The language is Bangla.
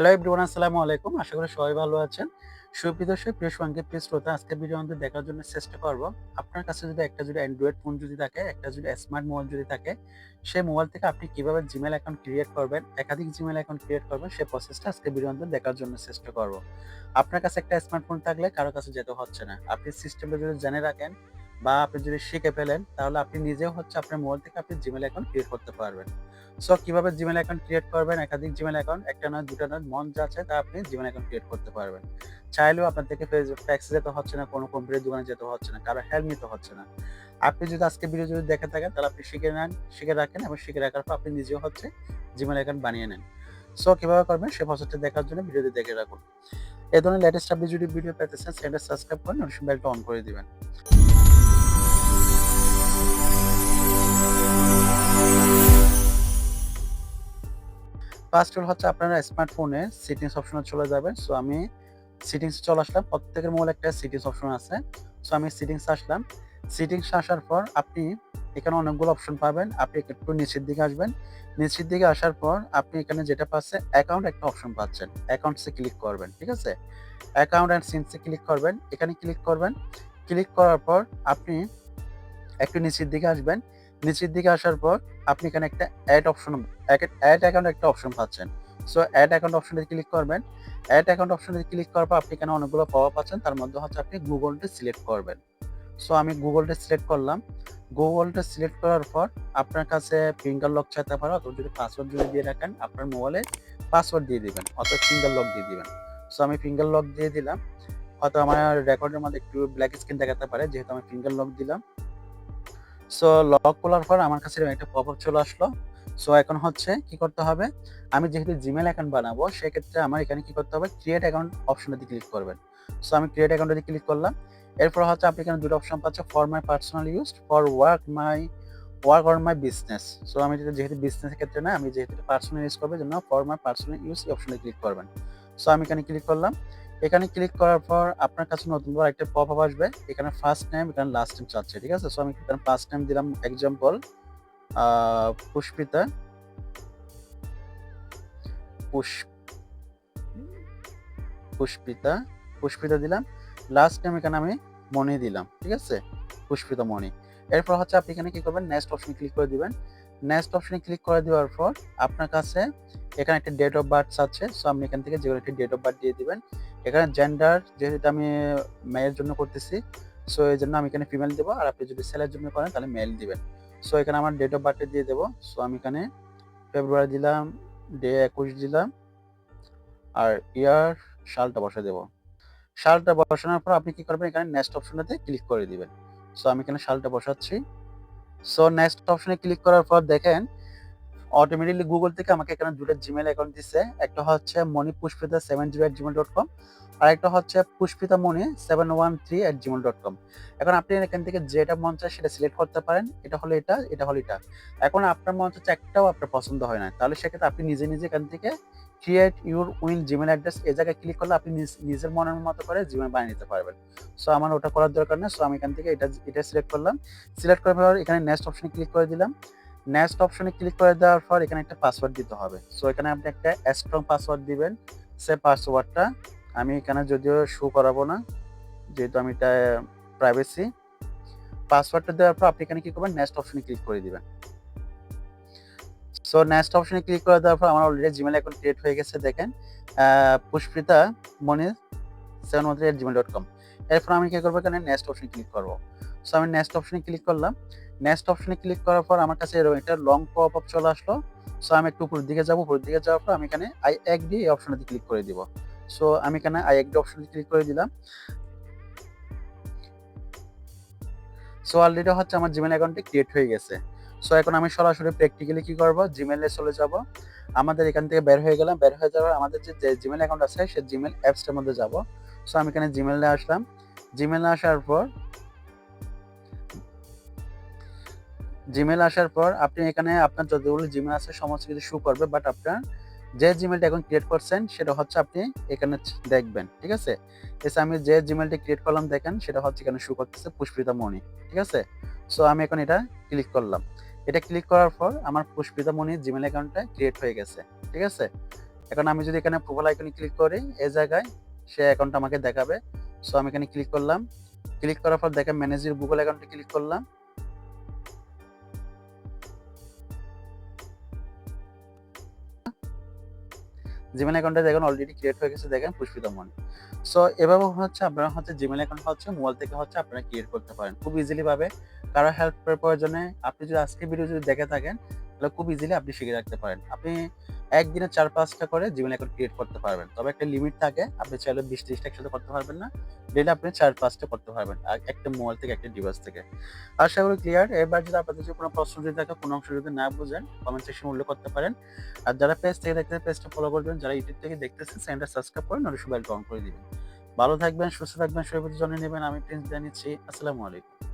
হ্যালো এভরিওয়ান আসসালামু আলাইকুম। আশা করি সবাই ভালো আছেন। সুপ্রিয় দর্শক, প্রিয় সঙ্গে, প্রিয় শ্রোতা, আজকের ভিডিও আমাদের দেখার জন্য চেষ্টা করব। আপনার কাছে যদি একটা যদি অ্যান্ড্রয়েড ফোন যদি থাকে, একটা যদি স্মার্ট মোবাইল যদি থাকে, সেই মোবাইল থেকে আপনি কীভাবে জিমেল অ্যাকাউন্ট ক্রিয়েট করবেন, একাধিক জিমেল অ্যাকাউন্ট ক্রিয়েট করবেন, সেই প্রসেসটা আজকের ভিডিও আমাদের দেখার জন্য চেষ্টা করব। আপনার কাছে একটা স্মার্টফোন থাকলে কারও কাছে যেতে হচ্ছে না। আপনি সিস্টেমটা যদি জেনে রাখেন বা আপনি যদি শিখে ফেলেন, তাহলে আপনি নিজেও হচ্ছে আপনার মোবাইল থেকে আপনি জিমেল অ্যাকাউন্ট ক্রিয়েট করতে পারবেন। সো কীভাবে জিমেল অ্যাকাউন্ট ক্রিয়েট করবেন? একাধিক জিমেল অ্যাকাউন্ট একটা নয়, দুটো নয়, মন যা আছে তা আপনি জিমেল অ্যাকাউন্ট ক্রিয়েট করতে পারবেন। চাইলেও আপনার থেকে ট্যাক্সি যেতে হচ্ছে না, কোনো কম্পিউটার দোকানে যেতে হচ্ছে না, কারও হেল্প নিতে হচ্ছে না। আপনি যদি আজকে ভিডিও যদি দেখে থাকেন, তাহলে আপনি শিখে নেন, শিখে রাখেন এবং শিখে রাখার পর আপনি নিজেও হচ্ছে জিমেল অ্যাকাউন্ট বানিয়ে নেন। সো কীভাবে করবেন? সে প্রসেসটা দেখার জন্য ভিডিওটি দেখে রাখুন। এই ধরনের লেটেস্ট আপনি যদি ভিডিও পেতে চান চ্যানেলটা সাবস্ক্রাইব করেন নোটিফিকেশন বেলটা অন করে দিবেন। ফার্স্ট হল হচ্ছে আপনারা স্মার্টফোনে সেটিংস অপশনে চলে যাবেন। সো আমি সেটিংস চলে আসলাম। প্রত্যেকের মোবাইল একটা সেটিংস অপশন আছে। সো আমি সেটিংস আসলাম। সেটিংস আসার পর আপনি এখানে অনেকগুলো অপশন পাবেন। আপনি একটু নিচের দিকে আসবেন। নিচের দিকে আসার পর আপনি এখানে যেটা পাচ্ছে অ্যাকাউন্ট একটা অপশন পাচ্ছেন। অ্যাকাউন্টসে ক্লিক করবেন, ঠিক আছে? অ্যাকাউন্ট অ্যান্ড সিমসে ক্লিক করবেন। এখানে ক্লিক করবেন। ক্লিক করার পর আপনি একটু নিচের দিকে আসবেন। নিচের দিকে আসার পর আপনি এখানে একটা অ্যাড অপশন অ্যাড অ্যাকাউন্ট একটা অপশন পাচ্ছেন। সো অ্যাড অ্যাকাউন্ট অপশনে ক্লিক করবেন। অ্যাড অ্যাকাউন্ট অপশনে ক্লিক করার পর আপনি এখানে অনেকগুলো পাওয়া পাচ্ছেন। তার মধ্যে হচ্ছে আপনি গুগলটা সিলেক্ট করবেন। সো আমি গুগলটা সিলেক্ট করলাম। গুগলটা সিলেক্ট করার পর আপনার কাছে ফিঙ্গার লক চাইতে পারে অথবা যদি পাসওয়ার্ড যদি দিয়ে রাখেন, আপনার মোবাইলে পাসওয়ার্ড দিয়ে দিবেন অথবা ফিঙ্গার লক দিয়ে দিবেন। সো আমি ফিঙ্গার লক দিয়ে দিলাম। হয়তো আমার রেকর্ডের মধ্যে একটু ব্ল্যাক স্ক্রিন দেখাতে পারে, যেহেতু আমি ফিঙ্গার লক দিলাম। সো লক খোলার পর আমার কাছে একটা পপ আপ চলে আসলো। সো এখন হচ্ছে কি করতে হবে? আমি যেহেতু জিমেল অ্যাকাউন্ট বানাবো, সেক্ষেত্রে আমার এখানে কি করতে হবে? ক্রিয়েট অ্যাকাউন্ট অপশনটাতে ক্লিক করবেন। সো আমি ক্রিয়েট অ্যাকাউন্টে ক্লিক করলাম। এরপর হচ্ছে আপনি এখানে দুটো অপশন পাচ্ছেন for my personal use for work my work on my business so আমি যেহেতু বিজনেসের ক্ষেত্রে না, আমি যেহেতু পার্সোনাল ইউজ করব জন্য ফর মাই পার্সোনাল ইউজ অপশনে ক্লিক করবেন। সো আমি এখানে ক্লিক করলাম। এখানে ক্লিক করার পর আপনার কাছে নতুন করে একটা পপ আপ আসবে। এখানে ফার্স্ট নেম এখানে লাস্ট নেম চাচ্ছে, ঠিক আছে? সো আমি এখানে ফার্স্ট নেম দিলাম এক্সাম্পল পুষ্পিতা। পুষ্প পুষ্পিতা পুষ্পিতা দিলাম। লাস্ট নেম এখানে আমি মনি দিলাম, ঠিক আছে? পুষ্পিতা মনি এরপর হচ্ছে আপনি এখানে কি করবেন? নেক্সট অপশনে ক্লিক করে দিবেন। নেক্সট অপশনে ক্লিক করে দেওয়ার পর আপনার কাছে এখানে একটা ডেট অফ বার্থ আছে। সো আপনি এখান থেকে যেগুলো একটি ডেট অফ বার্থ দিয়ে দিবেন। এখানে জেন্ডার যেহেতু আমি মেয়ের জন্য করতেছি সো এই জন্য আমি এখানে ফিমেল দেবো। আর আপনি যদি ছেলের জন্য করেন, তাহলে মেল দিবেন। সো এখানে আমার ডেট অফ বার্থে দিয়ে দেবো। সো আমি এখানে ফেব্রুয়ারি দিলাম ডে একুশ দিলাম, আর ইয়ার সালটা বসে দেবো। সালটা বসানোর পর আপনি কি করবেন, এখানে নেক্সট অপশনটাতে ক্লিক করে দিবেন। সো আমি এখানে সালটা বসাচ্ছি। সো নেক্সট অপশনে ক্লিক করার পর দেখেন অটোমেটিকলি গুগল থেকে আমাকে এখানে দুটো জিমেল অ্যাকাউন্ট দিচ্ছে একটা হচ্ছে Moni Pushpita seven zero at Gmail dot com আর একটা হচ্ছে Pushpita Moni seven one three at Gmail dot com এখন আপনি এখান থেকে যেটা মন চায় সেটা সিলেক্ট করতে পারেন। এটা হলো এটা এটা হলো এটা। এখন আপনার মন চাচ্ছে একটাও আপনার পছন্দ হয় না। তাহলে সেক্ষেত্রে আপনি নিজে নিজে এখান থেকে create your win Gmail address এই জায়গায় ক্লিক করলে আপনি নিজের মনের মতো করে জিমেল বানিয়ে নিতে পারবেন। সো আমার ওটা করার দরকার নেই। সো আমি এখান থেকে এটা এটা সিলেক্ট করলাম। সিলেক্ট করার পর এখানে নেক্সট অপশনে ক্লিক করে দিলাম। নেক্সট অপশনে ক্লিক করে দেওয়ার পর এখানে একটা পাসওয়ার্ড দিতে হবে। সো এখানে আপনি একটা স্ট্রং পাসওয়ার্ড দিবেন। সে পাসওয়ার্ডটা আমি এখানে যদিও শো করাবো না, যেহেতু আমি এটা প্রাইভেসি পাসওয়ার্ডটা দেওয়ার পর আপনি এখানে কি করবেন? নেক্সট অপশনে ক্লিক করে দিবেন। সো নেক্সট অপশনে ক্লিক করে দেওয়ার পর আমার অলরেডি জিমেল অ্যাকাউন্ট ক্রিয়েট হয়ে গেছে, দেখেন। পুষ্পিতা মনির seven one three at Gmail dot com এরপর আমি কি করব এখানে? নেক্সট অপশনে ক্লিক করব। সো আমি নেক্সট অপশনে ক্লিক করলাম। নেক্সট অপশনে ক্লিক করার পর আমার কাছে এরকম একটা লং পপ আপ চলে আসলো। সো আমি একটু উপরের দিকে যাব, উপরের দিকে যাওয়ার পর আমি এখানে আই এগ্রি এই অপশনটাতে ক্লিক করে দিব। সো আমি এখানে আই এগ্রি অপশনে ক্লিক করে দিলাম। সো অলরেডি হচ্ছে আমার জিমেল অ্যাকাউন্টটি ক্রিয়েট হয়ে গেছে। সো এখন আমি সরাসরি প্র্যাকটিক্যালি কি করব? জিমেলে চলে যাব। আমাদের এখান থেকে বের হয়ে গেলাম। বের হয়ে যাওয়ার আমাদের যে জিমেল অ্যাকাউন্ট আছে সেই জিমেল অ্যাপসটার মধ্যে যাব। সো আমি এখানে জিমেলে আসলাম। জিমেলে আসার পর জিমেল আসার পর আপনি এখানে আপনার যতগুলো জিমেল আছে, সমস্ত কিছু শু করবে বাট আপনার যে জিমেলটা এখন ক্রিয়েট করছেন, সেটা হচ্ছে আপনি এখানে দেখবেন, ঠিক আছে? এসে, আমি যে জিমেলটা ক্রিয়েট করলাম, দেখেন, সেটা হচ্ছে এখানে শু করতেছে পুষ্পিতা মণি, ঠিক আছে? সো আমি এখন এটা ক্লিক করলাম। এটা ক্লিক করার পর আমার পুষ্পিতা মণির জিমেল অ্যাকাউন্টটা ক্রিয়েট হয়ে গেছে, ঠিক আছে? এখন আমি যদি এখানে প্রোফাইল আইকনে ক্লিক করি এই জায়গায় সে অ্যাকাউন্ট আমাকে দেখাবে। সো আমি এখানে ক্লিক করলাম। ক্লিক করার পর দেখেন ম্যানেজার গুগল অ্যাকাউন্টে ক্লিক করলাম। জিমেল অ্যাকাউন্টে দেখেন অলরেডি ক্রিয়েট হয়ে গেছে, দেখেন, পুষ্পিত মনি। সো এভাবে হচ্ছে আপনারা হচ্ছে জিমেল অ্যাকাউন্ট হচ্ছে মোবাইল থেকে হচ্ছে আপনারা ক্রিয়েট করতে পারেন। খুব ইজিলি ভাবে, কারও হেল্পের প্রয়োজনে আপনি যদি আজকে ভিডিও যদি দেখে থাকেন তাহলে খুব ইজিলি আপনি শিখে রাখতে পারেন। আপনি একদিনে চার, পাঁচটা করে জিমেল অ্যাকাউন্ট ক্রিয়েট করতে পারবেন। তবে একটা লিমিট থাকে, আপনি চাইলে বিশ ত্রিশটা একসাথে করতে পারবেন না। ডেলি আপনি চার, পাঁচটা করতে পারবেন, আর একটা মোবাইল থেকে, একটা ডিভাইস থেকে। আশা করি ক্লিয়ার এবার যদি আপনাদের কোনো প্রশ্ন যদি থাকে, কোনো অংশ যদি না বুঝেন কমেন্ট সেকশন উল্লেখ করতে পারেন। আর যারা পেজ থেকে দেখতে পেজটা ফলো করবেন। যারা ইউটিউব থেকে দেখতেছেন চ্যানেলটা সাবস্ক্রাইব করে নোটিফিকেশন বেল অন করে দিবেন। ভালো থাকবেন, সুস্থ থাকবেন, সবাই জানিয়ে নেবেন। আমি প্রিন্স জানিয়েছি আসসালামু আলাইকুম।